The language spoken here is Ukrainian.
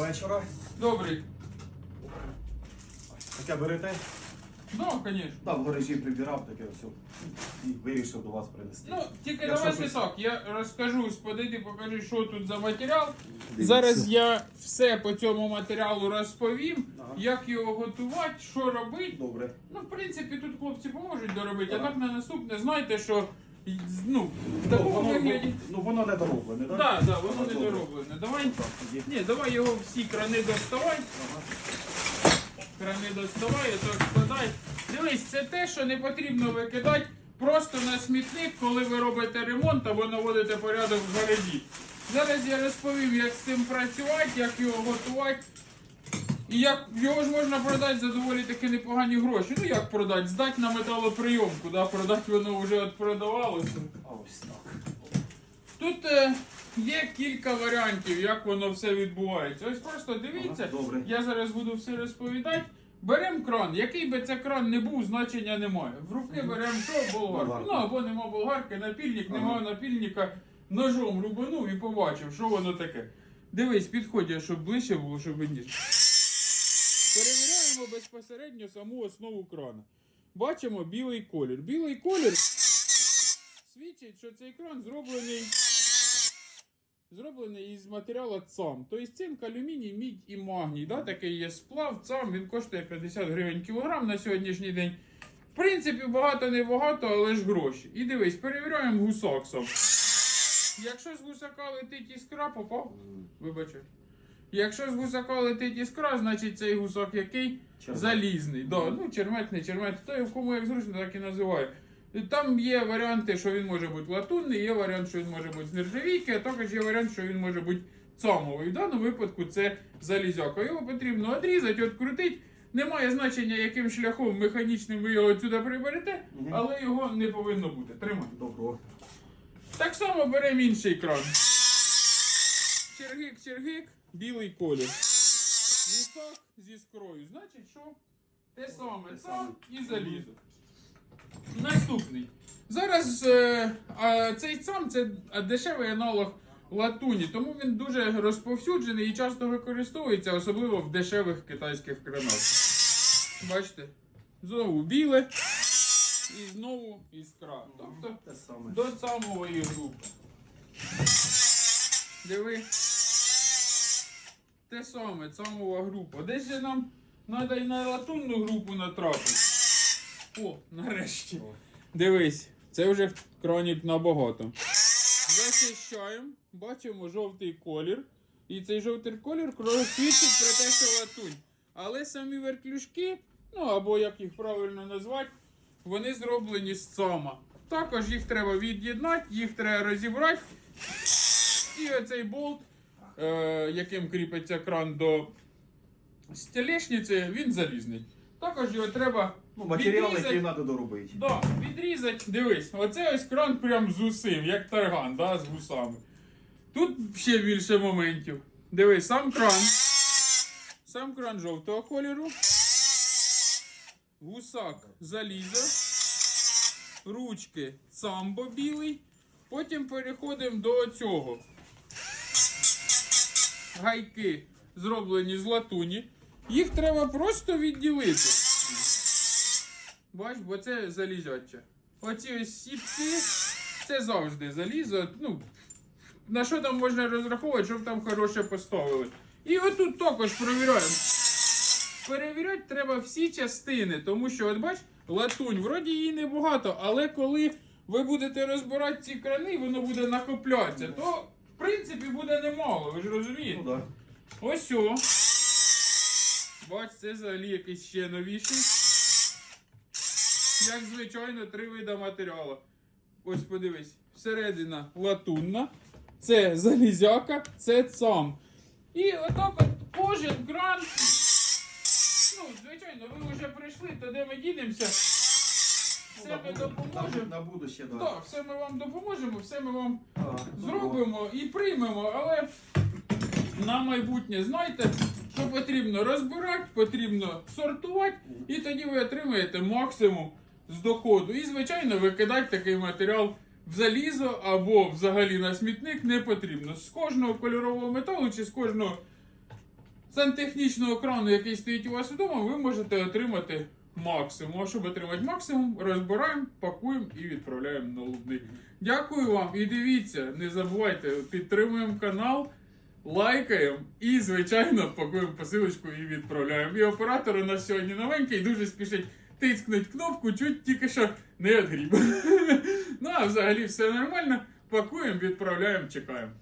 вечора. Добрий. Таке берете? Ну, звісно. Там в гаражі прибирав таке все. І вирішив до вас принести. Ну, тільки Якщо давайте щось- так, я розкажу, подойди, покажи, що тут за матеріал. Дивіться. Зараз я все по цьому матеріалу розповім, Ага. як його готувати, що робити. Добре. Ну, в принципі, тут хлопці поможуть доробити, а Ага. так на наступне, знаєте, що ну, в Ну, такому воно, вигляді. ну воно не дороблене, так? Так, так, воно не дороблене. Давай. Ні, давай його всі крани доставай. Крани доставай, так складай. Дивись, це те, що не потрібно викидати просто на смітник, коли ви робите ремонт або наводите порядок в гаражі. Зараз я розповім, як з цим працювати, як його готувати. І як його ж можна продати за доволі таки непогані гроші. Ну як продати? Здати на металоприйомку, да? продати воно вже от продавалося. А ось так. Тут е, є кілька варіантів, як воно все відбувається. Ось просто дивіться, Ага, добре. я зараз буду все розповідати. Беремо кран, який би це кран не був, значення немає. В руки беремо що? Болгарку. Болгарку. Ну або нема болгарки, напільник, Ага. нема напільника, ножом рубанув і побачив, що воно таке. Дивись, підходь, щоб ближче було, щоб видніше. Перевіряємо безпосередньо саму основу крана. Бачимо білий колір. Білий колір свідчить, що цей кран зроблений. Зроблений із матеріалу ЦАМ. Тобто цинк, алюміній, мідь і магній. Да? Такий є сплав, ЦАМ, він коштує 50 гривень кілограм на сьогоднішній день. В принципі, багато не багато, але ж гроші. І дивись, перевіряємо гусак сам. Якщо з гусака летить іскра, попав. Вибачай. Якщо з гусака летить іскра, значить цей гусак який? Червак. Залізний. Да, ну, чермет, не чермет, хто його кому як зручно, так і називає. І Там є варіанти, що він може бути латунний, є варіант, що він може бути з нержавійки, а також є варіант, що він може бути цамовий. В даному випадку це залізяка. Його потрібно відрізати, відкрутити. Немає значення, яким шляхом механічним ви його сюди приберете, але його не повинно бути. Тримай. Добро. Так само беремо інший кран. Чергик, чергик, білий колір. Гусак зі скрою. Значить, що? Те саме, сам і залізо. Наступний. Зараз е, а, цей сам це дешевий аналог латуні, тому він дуже розповсюджений і часто використовується, особливо в дешевих китайських кранах. Бачите? Знову біле і знову іскра. Тобто Те саме. до самої групи. Диви. Те саме, самова група. Десь же нам треба і на латунну групу натрапити. О, нарешті. Дивись, це вже кронік набагато. Зачищаємо, бачимо жовтий колір. І цей жовтий колір свідчить про те, що латунь. Але самі вертлюжки, ну або як їх правильно назвати, вони зроблені з цома. Також їх треба від'єднати, їх треба розібрати. І оцей болт, яким кріпиться кран до стелешниці, він залізний. Також його треба Ну, матеріал, відрізати. який треба доробити. Да, відрізать, дивись, оце ось кран прям з усим, як тарган, да, з вусами. Тут ще більше моментів. Дивись, сам кран. Сам кран жовтого кольору. Гусак залізо. Ручки самбо білий. Потім переходимо до цього. Гайки зроблені з латуні. Їх треба просто відділити. Бач, бо це залізяче. Оці ось сітки, це завжди залізо. Ну, на що там можна розраховувати, щоб там хороше поставили. І отут також перевіряємо. Перевіряти треба всі частини, тому що, от бач, латунь, вроді її небагато, але коли ви будете розбирати ці крани, воно буде накоплятися, то принципі буде немало, ви ж розумієте? Ну так. Ось о. Бач, це взагалі якийсь ще новіший. Як звичайно, три вида матеріалу. Ось подивись, всередина латунна, це залізяка, це цам. І отак от кожен кран. Ну, звичайно, ви вже прийшли, то де ми дінемося. Все ми допоможемо. На будуще, так. Так, все ми вам допоможемо, все ми вам Так, зробимо і приймемо, але на майбутнє знайте, що потрібно розбирати, потрібно сортувати, і тоді ви отримаєте максимум з доходу. І, звичайно, викидати такий матеріал в залізо або взагалі на смітник не потрібно. З кожного кольорового металу чи з кожного сантехнічного крану, який стоїть у вас вдома, ви можете отримати максимум. А щоб отримати максимум, розбираємо, пакуємо і відправляємо на лубний. Дякую вам і дивіться, не забувайте, підтримуємо канал, лайкаємо і, звичайно, пакуємо посилочку і відправляємо. І оператор у нас сьогодні новенький, дуже спішить тискнуть кнопку, чуть тільки що не відгріб. ну а взагалі все нормально. Пакуємо, відправляємо, чекаємо.